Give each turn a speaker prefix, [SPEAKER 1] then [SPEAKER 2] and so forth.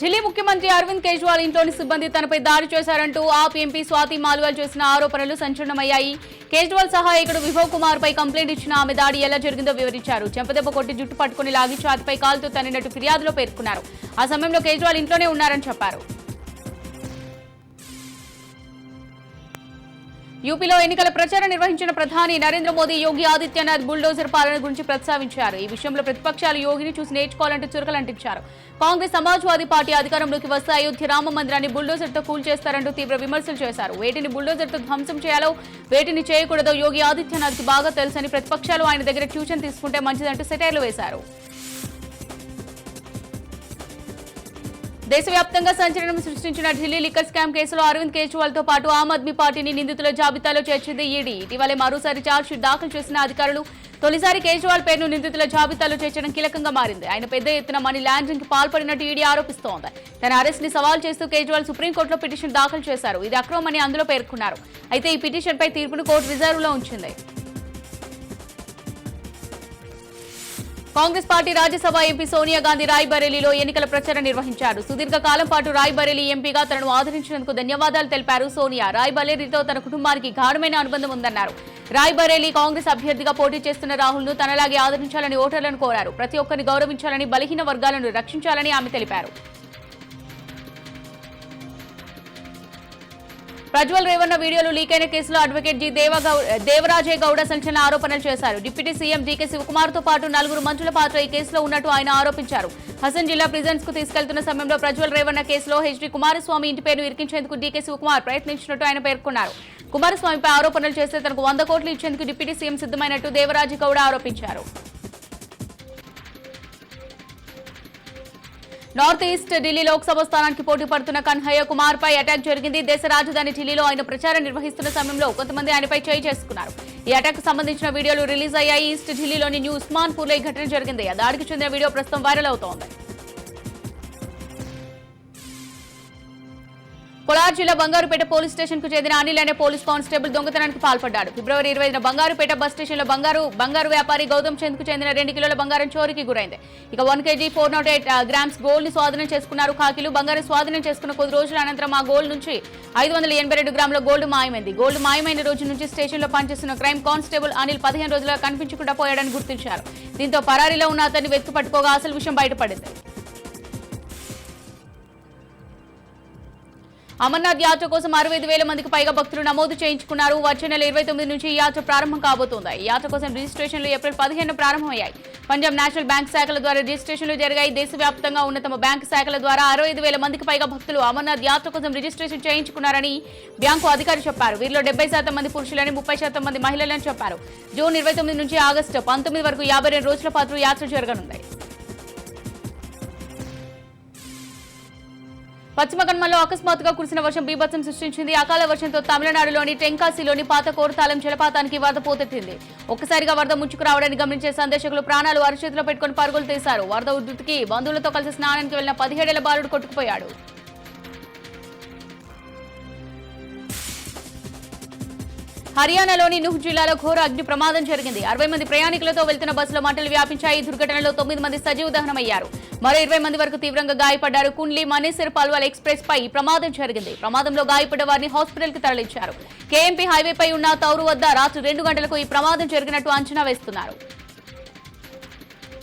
[SPEAKER 1] ఢిల్లీ ముఖ్యమంత్రి అరవింద్ కేజ్రీవాల్ ఇంట్లోని సిబ్బంది తనపై దాడి చేశారంటూ ఆప్ ఎంపీ స్వాతి మాల్వాల్ చేసిన ఆరోపణలు సంచలనమయ్యాయి. కేజ్రీవాల్ సహాయకుడు విభవ్ కుమార్ పై కంప్లైంట్ ఇచ్చిన ఆమె దాడి ఎలా జరిగిందో వివరించారు. చెంపదెబ్బ కొట్టి జుట్టు పట్టుకుని లాగి ఛాతిపై కాలుతో తన్నినట్టు ఫిర్యాదులో పేర్కొన్నారు. ఆ సమయంలో కేజ్రీవాల్ ఇంట్లోనే ఉన్నారని చెప్పారు. యూపీలో ఎన్నికల ప్రచారం నిర్వహించిన ప్రధాని నరేంద్ర మోదీ యోగి ఆదిత్యనాథ్ బుల్డోజర్ పాలన గురించి ప్రస్తావించారు. ఈ విషయంలో ప్రతిపక్షాలు యోగిని చూసి నేర్చుకోవాలంటూ చురకలంటించారు. కాంగ్రెస్ సమాజ్వాదీ పార్టీ అధికారంలోకి వస్తే అయోధ్య రామ మందిరాన్ని బుల్డోజర్తో కూల్చేస్తారంటూ తీవ్ర విమర్శలు చేశారు. వేటిని బుల్డోజర్తో ధ్వంసం చేయాలో వేటిని చేయకూడదో యోగి ఆదిత్యనాథ్కి బాగా తెలుసని ప్రతిపక్షాలు ఆయన దగ్గర ట్యూషన్ తీసుకుంటే మంచిదంటూ సెటైర్లు వేశారు. దేశవ్యాప్తంగా సంచలనం సృష్టించిన ఢిల్లీ లిక్కర్ స్కామ్ కేసులో అరవింద్ కేజ్రీవాల్తో పాటు ఆమ్ ఆద్మీ పార్టీని నిందితుల జాబితాలో చేర్చింది ఈడీ. ఇటీవలే మరోసారి ఛార్జ్షీట్ దాఖలు చేసిన అధికారులు తొలిసారి కేజ్రీవాల్ పేరును నిందితుల జాబితాలో చేర్చడం కీలకంగా మారింది. ఆయన పెద్ద ఎత్తున మనీ లాండరింగ్కి పాల్పడినట్టు ఈడీ ఆరోపిస్తోంది. తన అరెస్ట్ని సవాల్ చేస్తూ కేజ్రీవాల్ సుప్రీంకోర్టులో పిటిషన్ దాఖలు చేశారు. ఇది అక్రమమని అందులో పేర్కొన్నారు. అయితే ఈ పిటిషన్ పై తీర్పును కోర్టు రిజర్వ్లో ఉంచింది. Congress party Rajya Sabha MP Sonia Gandhi రాయ్బరేలీలో ఎన్నికల ప్రచారం నిర్వహించారు. సుదీర్ఘ కాలం పాటు రాయ్బరేలీ ఎంపీగా తనను ఆదరించినందుకు ధన్యవాదాలు తెలిపారు సోనియా. రాయ్బరేలీతో తన కుటుంబానికి గాఢమైన అనుబంధం ఉందన్నారు. రాయ్బరేలీ కాంగ్రెస్ అభ్యర్థిగా పోటీ చేస్తున్న రాహుల్ను తనలాగే ఆదరించాలని ఓటర్లను కోరారు. ప్రతి ఒక్కరిని గౌరవించాలని బలహీన వర్గాలను రక్షించాలని ఆమె తెలిపారు. ప్రజ్వల్ రేవన్న వీడియోలు లీక్ అయిన కేసులో అడ్వకేట్ జి దేవరాజే గౌడ సంచలన ఆరోపణలు చేశారు. డిప్యూటీ సీఎం డీకే శివకుమార్తో పాటు నలుగురు మంత్రుల పాత్ర ఈ కేసులో ఉన్నట్టు ఆయన ఆరోపించారు. హసన్ జిల్లా ప్రిజన్స్కు తీసుకెళ్తున్న సమయంలో ప్రజ్వల్ రేవన్న కేసులో హెచ్డి కుమారస్వామి ఇంటి పేరును ఇరికించేందుకు డీకే శివకుమార్ ప్రయత్నించినట్టు ఆయన పేర్కొన్నారు. కుమారస్వామిపై ఆరోపణలు చేస్తే తనకు వంద కోట్లు ఇచ్చేందుకు డిప్యూటీ సీఎం సిద్ధమైనట్టు దేవరాజే గౌడ ఆరోపించారు. నార్త్ ఈస్ట్ ఢిల్లీ లోక్సభ స్థానానికి పోటీ పడుతున్న కన్హయ్య కుమార్ పై అటాక్ జరిగింది. దేశ రాజధాని ఢిల్లీలో ఆయన ప్రచారం నిర్వహిస్తున్న సమయంలో కొంతమంది ఆయనపై చేయి చేసుకున్నారు. ఈ అటాక్ సంబంధించిన వీడియోలు రిలీజ్ అయ్యాయి. ఈస్ట్ ఢిల్లీలోని న్యూ ఉస్మాన్పూర్లో ఈ ఘటన జరిగింది. ఆ దాడికి చెందిన వీడియో ప్రస్తుతం వైరల్ అవుతోంది. కొలార్ జిల్లా బంగారుపేట పోలీస్ స్టేషన్కు చెందిన అనిల్ అనే పోలీస్ కానిస్టేబుల్ దొంగతనానికి పాల్పడ్డాడు. ఫిబ్రవరి ఇరవైన బంగారుపేట బస్ స్టేషన్లో బంగారు బంగారు వ్యాపారి గౌతమ్ చంద్కు చెందిన రెండు కిలోల బంగారం చోరీకి గురైంది. ఇక one KG four nought eight grams గోల్డ్ని స్వాధీనం చేసుకున్నారు. ఖాకీలు బంగారం స్వాధీనం చేసుకున్న కొద్ది రోజుల అనంతరం ఆ గోల్డ్ నుంచి ఐదు వందల ఎనభై రెండు గ్రాముల గోల్డ్ మాయమైంది. గోల్డ్ మాయమైన రోజు నుంచి స్టేషన్లో పనిచేస్తున్న క్రైమ్ కానిస్టేబుల్ అనిల్ పదిహేను రోజులుగా కనిపించకుండా పోయాడని గుర్తించారు. దీంతో పరారీలో ఉన్న అతన్ని వెతుకు పట్టుకోగా అసలు విషయం బయటపడింది. అమర్నాథ్ యాత్ర కోసం అరవై ఐదు వేల మందికి పైగా భక్తులు నమోదు చేయించుకున్నారు. వచ్చే నెల ఇరవై తొమ్మిది నుంచి ఈ యాత్ర ప్రారంభం కాబోతోంది. ఈ యాత్ర కోసం రిజిస్ట్రేషన్లు ఏప్రిల్ పదిహేను ప్రారంభమయ్యాయి. పంజాబ్ నేషనల్ బ్యాంక్ శాఖల ద్వారా రిజిస్ట్రేషన్లు జరిగాయి. దేశవ్యాప్తంగా ఉన్న తమ బ్యాంకు శాఖల ద్వారా అరవై ఐదు వేల మందికి పైగా భక్తులు అమర్నాథ్ యాత్ర కోసం రిజిస్ట్రేషన్ చేయించుకున్నారని బ్యాంకు అధికారి చెప్పారు. వీరిలో డెబ్బై శాతం మంది పురుషులని ముప్పై శాతం మంది మహిళలని చెప్పారు. జూన్ ఇరవై తొమ్మిది నుంచి ఆగస్టు పంతొమ్మిది వరకు యాభై రెండు రోజుల పాటు యాత్ర జరగనుంది. పశ్చిమ కనుమల్లో అకస్మాత్తుగా కురిసిన వర్షం బీభత్సం సృష్టించింది. అకాల వర్షంతో తమిళనాడులోని టెంకాసిలోని పాత కోరతాలం జలపాతానికి వరద పోతెత్తింది ఒక్కసారిగా వరద ముంచుకు రావడాన్ని గమనించే సందర్శకులు ప్రాణాలు అరచేతిలో పెట్టుకుని పరుగులు తీశారు. వరద ఉధృతికి బంధువులతో కలిసి స్నానానికి వెళ్ళిన పదిహేడేళ్ళ బాలుడు కొట్టుకుపోయాడు. హర్యానాలోని నుహ్ జిల్లాలో ఘోర అగ్ని ప్రమాదం జరిగింది. అరవై మంది ప్రయాణికులతో వెళ్తున్న బస్సులో మంటలు వ్యాపించాయి. ఈ దుర్ఘటనలో తొమ్మిది మంది సజీవ దహనమయ్యారు. మరో ఇరవై మంది వరకు తీవ్రంగా గాయపడ్డారు. కుండ్లీ మనేసర్ పాల్వాల్ ఎక్స్ప్రెస్ పై ప్రమాదం జరిగింది. ప్రమాదంలో గాయపడ్డ వారిని హాస్పిటల్కి తరలించారు. కేఎంపీ హైవేపై ఉన్న తౌరు వద్ద రాత్రి రెండు గంటలకు ఈ ప్రమాదం జరిగినట్టు అంచనా వేస్తున్నారు.